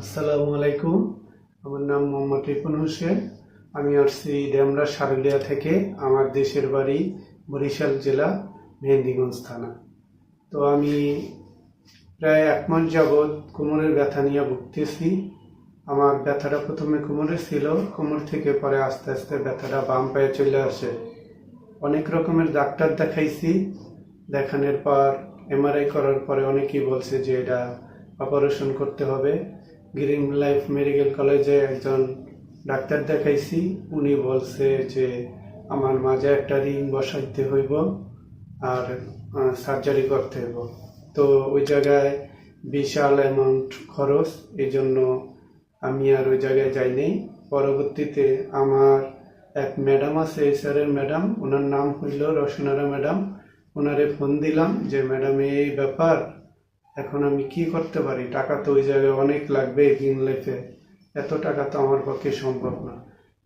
আসসালামু আলাইকুম। আমার নাম মোহাম্মদ রিপন হোসেন। আমি আসছি ডেমরা সারুলিয়া থেকে আমার দেশের বাড়ি বরিশাল জেলা, মেহেন্দিগঞ্জ থানা। তো আমি প্রায় এক মাস যাবৎ কোমরের ব্যথা নিয়ে ভুগতেছি। আমার ব্যথাটা প্রথমে কোমরে ছিল, কোমর থেকে পরে আস্তে আস্তে ব্যথাটা বাম পায়ে চলে আসে। অনেক রকমের ডাক্তার দেখাইছি। দেখানোর পর এমআরআই করার পরে অনেকেই বলছে যে এটা অপারেশন করতে হবে। গ্রিন লাইফ মেডিকেল কলেজে একজন ডাক্তার দেখাইছি। উনি বলছে যে, আমার মাঝে একটা রিং বসাইতে হইব আর সার্জারি করতে হইব। তো ওই জায়গায় বিশাল অ্যামাউন্ট খরচ এই জন্য আমি আর ওই জায়গায় যাইনি পরবর্তীতে আমার এক ম্যাডাম আছে এসআরের ম্যাডাম ওনার নাম হইল রসনারা ম্যাডাম ওনারে ফোন দিলাম যে ম্যাডাম এই ব্যাপার এখন আমি কি করতে পারি? টাকা তো ওই জায়গায় অনেক লাগবে গ্রিন লাইফে এত টাকা তো আমার পক্ষে সম্ভব না।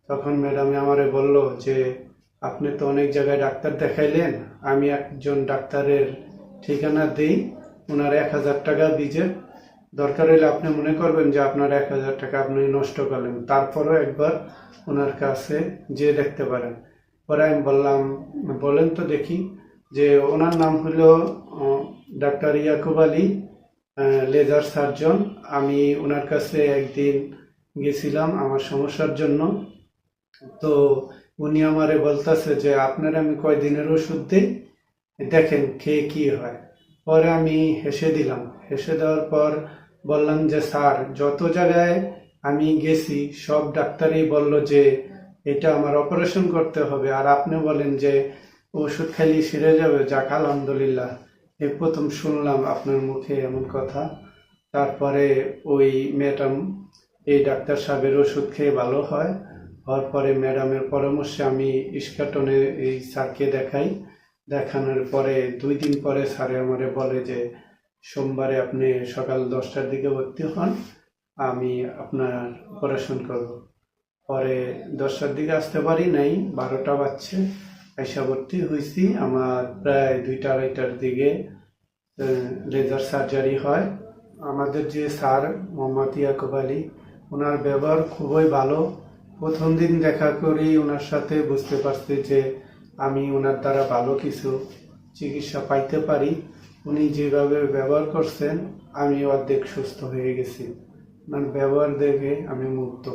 তখন ম্যাডামে আমারে বলল যে, আপনি তো অনেক জায়গায় ডাক্তার দেখাইলেন, আমি একজন ডাক্তারের ঠিকানা দিই ওনার এক হাজার টাকা বিজে দরকার হলে আপনি মনে করবেন যে আপনার এক হাজার টাকা আপনি নষ্ট করলেন। তারপরও একবার ওনার কাছে যেয়ে দেখতে পারেন। পরে আমি বললাম, বলেন তো দেখি। যে, ওনার নাম হলো doctor Yakub Ali laser surgeon আমি ওনার কাছে একদিন গেছিলাম আমার সমস্যার জন্য। তো উনি আমারে বলতেছে যে, আপনার আমি কয়দিনের ওষুধ দিই? দেখেন খেয়ে কি হয়। পরে আমি হেসে দিলাম। হেসে দেওয়ার পর বললাম যে, স্যার, যত জায়গায় আমি গেছি, সব ডাক্তারই বলল যে, এটা আমার অপারেশন করতে হবে। আর আপনি বলেন যে, ওষুধ খালি সেরে যাবে। যাক, আলহামদুলিল্লাহ। এই প্রথম শুনলাম আপনার মুখে এমন কথা। তারপরে ওই ম্যাডাম, এই ডাক্তার সাহেবের ওষুধ খেয়ে ভালো হয়। হওয়ার পরে ম্যাডামের পরামর্শে আমি ইস্কাটনে এই স্যারকে দেখাই। দেখানোর পরে দুই দিন পরে স্যারে আমারে বলে যে, সোমবারে আপনি সকাল দশটার দিকে ভর্তি হন, আমি আপনার অপারেশন করব। পরে দশটার দিকে আসতে পারি নাই, বারোটা বাজছে। আইসা ভর্তি হয়েছি আমার প্রায় দুইটা আড়াইটার দিকে লেজার সার্জারি হয়। আমাদের যে স্যার মোহাম্মদ ইয়াকুব আলী, ওনার ব্যবহার খুবই ভালো। প্রথম দিন দেখা করি ওনার সাথে বুঝতে পারছি যে আমি ওনার দ্বারা ভালো কিছু চিকিৎসা পাইতে পারি। উনি যেভাবে ব্যবহার করছেন, আমি অর্ধেক সুস্থ হয়ে গেছি। ওনার ব্যবহার দেখে আমি মুগ্ধ।